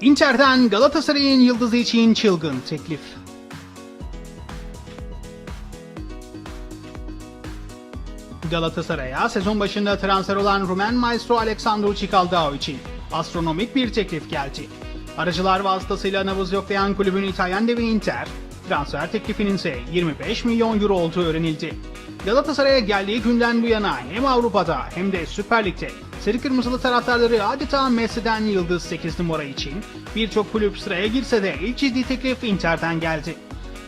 Inter'den Galatasaray'ın yıldızı için çılgın teklif. Galatasaray'a sezon başında transfer olan Rumen maestro Alexandru Çikaldao için astronomik bir teklif geldi. Aracılar vasıtasıyla nabız yoklayan kulübün İtalyan devi Inter, transfer teklifinin ise 25 milyon euro olduğu öğrenildi. Galatasaray'a geldiği günden bu yana hem Avrupa'da hem de Süper Lig'de Sarı Kırmızılı taraftarları adeta Messi'den yıldız 8 numara için birçok kulüp sıraya girse de ilk ciddi teklif Inter'den geldi.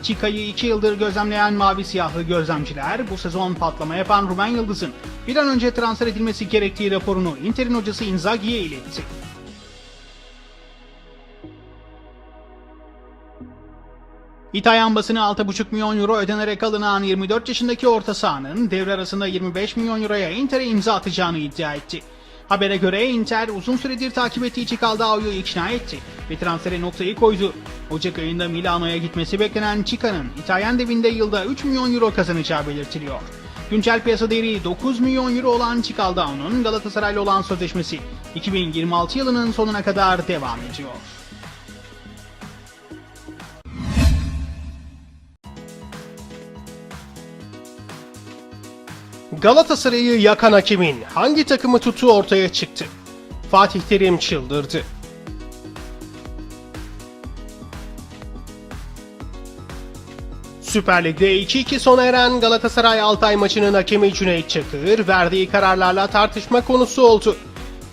Çika'yı 2 yıldır gözlemleyen mavi siyahlı gözlemciler bu sezon patlama yapan Rumen Yıldız'ın bir an önce transfer edilmesi gerektiği raporunu Inter'in hocası Inzaghi'ye iletti. İtalyan basını 6,5 milyon euro ödenerek alınan 24 yaşındaki orta sahanın devre arasında 25 milyon euroya Inter'e imza atacağını iddia etti. Habere göre Inter uzun süredir takip ettiği Çikaldao'yu ikna etti ve transfere noktayı koydu. Ocak ayında Milano'ya gitmesi beklenen Çika'nın İtalyan devinde yılda 3 milyon euro kazanacağı belirtiliyor. Güncel piyasa değeri 9 milyon euro olan Çikaldao'nun Galatasaray'la olan sözleşmesi 2026 yılının sonuna kadar devam ediyor. Galatasaray'ı yakan hakemin hangi takımı tuttuğu ortaya çıktı. Fatih Terim çıldırdı. Süper Lig'de 2-2 sona eren Galatasaray Altay maçının hakemi Cüneyt Çakır verdiği kararlarla tartışma konusu oldu.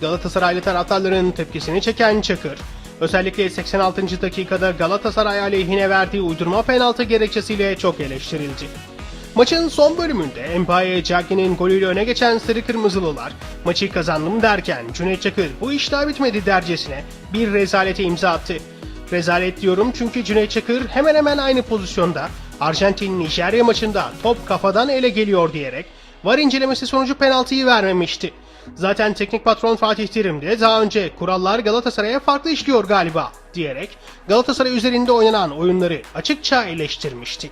Galatasaraylı taraftarların tepkisini çeken Çakır, özellikle 86. dakikada Galatasaray aleyhine verdiği uydurma penaltı gerekçesiyle çok eleştirildi. Maçın son bölümünde Empaye Cagney'in golüyle öne geçen Sarı Kırmızılılar maçı kazandım derken Cüneyt Çakır bu iş daha bitmedi dercesine bir rezalete imza attı. Rezalet diyorum çünkü Cüneyt Çakır hemen hemen aynı pozisyonda Arjantin-Nijerya maçında top kafadan ele geliyor diyerek var incelemesi sonucu penaltıyı vermemişti. Zaten teknik patron Fatih Terim de daha önce kurallar Galatasaray'a farklı işliyor galiba diyerek Galatasaray üzerinde oynanan oyunları açıkça eleştirmişti.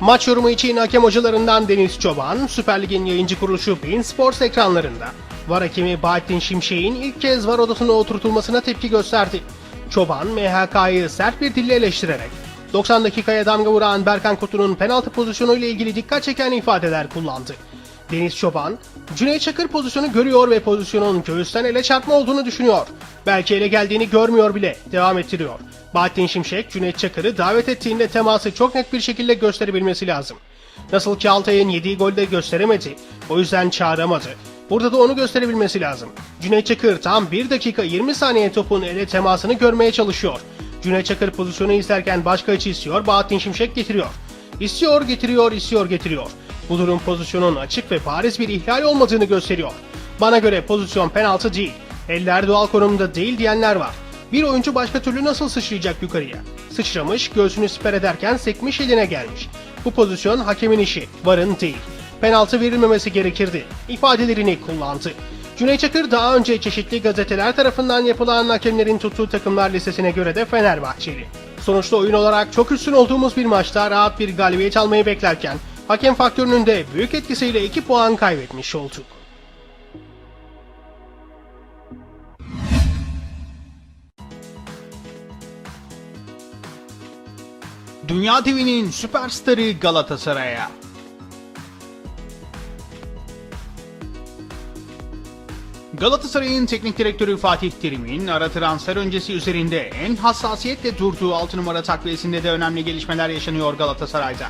Maç yorumu için hakem hocalarından Deniz Çoban, Süper Lig'in yayıncı kuruluşu Bein Sports ekranlarında VAR hakemi Bahattin Şimşek'in ilk kez VAR odasına oturtulmasına tepki gösterdi. Çoban, MHK'yı sert bir dille eleştirerek 90 dakikaya damga vuran Berkan Kutu'nun penaltı pozisyonu ile ilgili dikkat çeken ifadeler kullandı. Deniz Çoban, Cüneyt Çakır pozisyonu görüyor ve pozisyonun göğüsten ele çarpma olduğunu düşünüyor. Belki ele geldiğini görmüyor bile, devam ettiriyor. Bahattin Şimşek, Cüneyt Çakır'ı davet ettiğinde teması çok net bir şekilde gösterebilmesi lazım. Nasıl ki Altay'ın yediği golde gösteremedi, o yüzden çağıramadı. Burada da onu gösterebilmesi lazım. Cüneyt Çakır tam 1 dakika 20 saniye topun ele temasını görmeye çalışıyor. Cüneyt Çakır pozisyonu izlerken başka açı istiyor, Bahattin Şimşek getiriyor. İstiyor, getiriyor, istiyor, getiriyor. Bu durum pozisyonun açık ve bariz bir ihlal olmadığını gösteriyor. Bana göre pozisyon penaltı değil. Eller doğal konumda değil diyenler var. Bir oyuncu başka türlü nasıl sıçrayacak yukarıya? Sıçramış, göğsünü siper ederken sekmiş eline gelmiş. Bu pozisyon hakemin işi, varın değil. Penaltı verilmemesi gerekirdi. ifadelerini kullandı. Cüneyt Çakır daha önce çeşitli gazeteler tarafından yapılan hakemlerin tuttuğu takımlar listesine göre de Fenerbahçeli. Sonuçta oyun olarak çok üstün olduğumuz bir maçta rahat bir galibiyet almayı beklerken hakem faktörünün de büyük etkisiyle 2 puan kaybetmiş olduk. Dünya TV'nin süperstarı Galatasaray'a. Galatasaray'ın teknik direktörü Fatih Terim'in ara transfer öncesi üzerinde en hassasiyetle durduğu 6 numara takviyesinde de önemli gelişmeler yaşanıyor Galatasaray'da.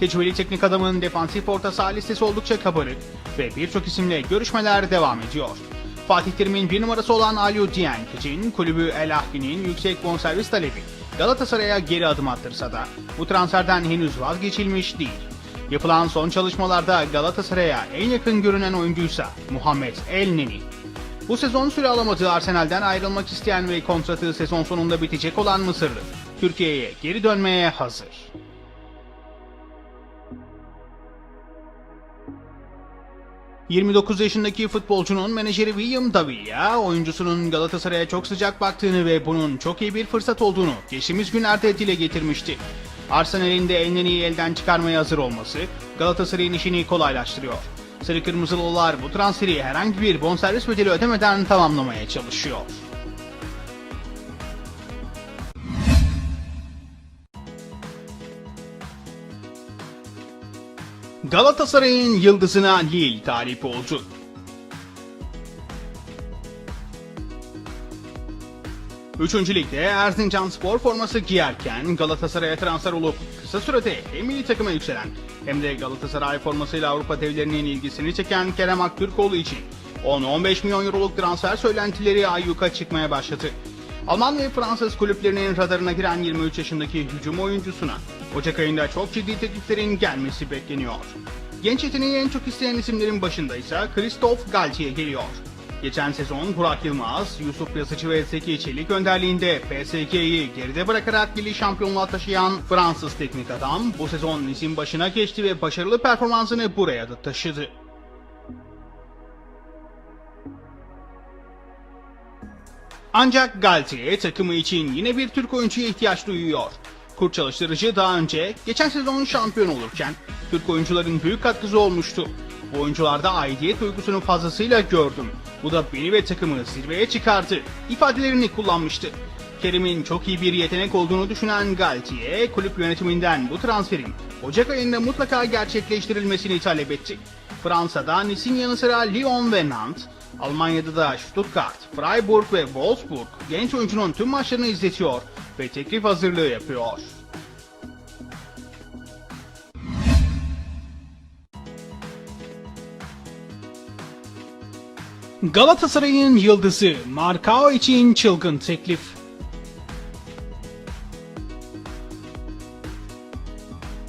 Tecrübeli teknik adamın defansif orta saha listesi oldukça kabarık ve birçok isimle görüşmeler devam ediyor. Fatih Terim'in bir numarası olan Aliou Dieng için kulübü El Ahli'nin yüksek bonservis talebi Galatasaray'a geri adım attırsa da bu transferden henüz vazgeçilmiş değil. Yapılan son çalışmalarda Galatasaray'a en yakın görünen oyuncuysa Muhammed El Neni. Bu sezon süre alamadığı Arsenal'den ayrılmak isteyen ve kontratı sezon sonunda bitecek olan Mısırlı, Türkiye'ye geri dönmeye hazır. ...29 yaşındaki futbolcunun menajeri William Davia, oyuncusunun Galatasaray'a çok sıcak baktığını ve bunun çok iyi bir fırsat olduğunu geçtiğimiz günlerde dile getirmişti. Arsenal'in de Elneni'yi elden çıkarmaya hazır olması Galatasaray'ın işini kolaylaştırıyor. Sarı Kırmızılılar bu transferi herhangi bir bonservis bedeli ödemeden tamamlamaya çalışıyor. Galatasaray'ın yıldızına Lille talip oldu. Üçüncü ligde Erzincan spor forması giyerken Galatasaray'a transfer olup kısa sürede hem milli takıma yükselen hem de Galatasaray formasıyla Avrupa devlerinin ilgisini çeken Kerem Aktürkoğlu için 10-15 milyon euroluk transfer söylentileri ayyuka çıkmaya başladı. Alman ve Fransız kulüplerinin radarına giren 23 yaşındaki hücum oyuncusuna Ocak ayında çok ciddi tekliflerin gelmesi bekleniyor. Genç yeteneği en çok isteyen isimlerin başında ise Christophe Galtier geliyor. Geçen sezon Burak Yılmaz, Yusuf Yazıcı ve Zeki Çelik önderliğinde PSG'yi geride bırakarak Lille şampiyonluğa taşıyan Fransız teknik adam bu sezon isim başına geçti ve başarılı performansını buraya da taşıdı. Ancak Galtier takımı için yine bir Türk oyuncuya ihtiyaç duyuyor. Kurt çalıştırıcı daha önce geçen sezon şampiyon olurken Türk oyuncuların büyük katkısı olmuştu. Bu oyuncularda aidiyet duygusunu fazlasıyla gördüm. Bu da beni ve takımı zirveye çıkardı ifadelerini kullanmıştı. Kerim'in çok iyi bir yetenek olduğunu düşünen Galtier, kulüp yönetiminden bu transferin Ocak ayında mutlaka gerçekleştirilmesini talep etti. Fransa'da Nice'in yanı sıra Lyon ve Nantes, Almanya'da da Stuttgart, Freiburg ve Wolfsburg genç oyuncunun tüm maçlarını izletiyor ve teklif hazırlığı yapıyor. Galatasaray'ın yıldızı Marcao için çılgın teklif.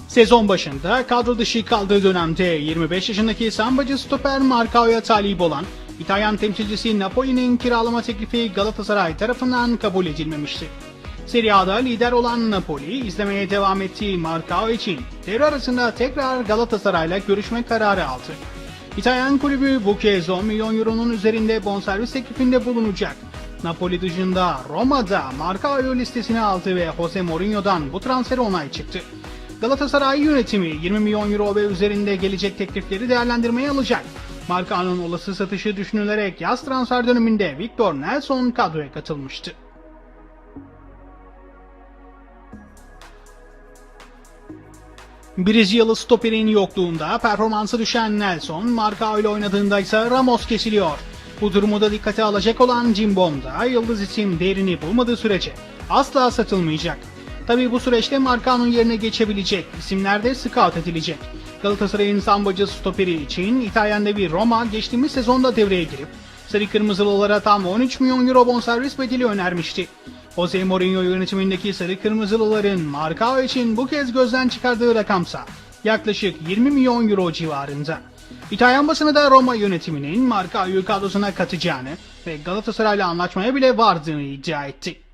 Sezon başında kadro dışı kaldığı dönemde 25 yaşındaki sambacı stoper Marcao'ya talip olan İtalyan temsilcisi Napoli'nin kiralama teklifi Galatasaray tarafından kabul edilmemişti. Serie A'da lider olan Napoli izlemeye devam ettiği Marcao için devre arasında tekrar Galatasaray'la görüşme kararı aldı. İtalyan kulübü bu kez 10 milyon euronun üzerinde bonservis teklifinde bulunacak. Napoli dışında Roma'da Marcao'yu listesine aldı ve Jose Mourinho'dan bu transfer onay çıktı. Galatasaray yönetimi 20 milyon euro ve üzerinde gelecek teklifleri değerlendirmeye alacak. Marcao'nun olası satışı düşünülerek yaz transfer döneminde Victor Nelson kadroya katılmıştı. Brezilyalı stoperin yokluğunda performansı düşen Nelson, Marcao ile oynadığında ise Ramos kesiliyor. Bu durumu da dikkate alacak olan Cimbom'da yıldız isim değerini bulmadığı sürece asla satılmayacak. Tabi bu süreçte Marcao'nun yerine geçebilecek isimler de scout edilecek. Galatasaray'ın sambacı stoperi için İtalyan devi Roma geçtiğimiz sezonda devreye girip Sarı Kırmızılılara tam 13 milyon euro bonservis bedeli önermişti. Jose Mourinho yönetimindeki Sarı Kırmızılıların Marcao için bu kez gözden çıkardığı rakamsa yaklaşık 20 milyon euro civarında. İtalyan basını da Roma yönetiminin Marcao'yu kadrosuna katacağını ve Galatasaray'la anlaşmaya bile vardığını iddia etti.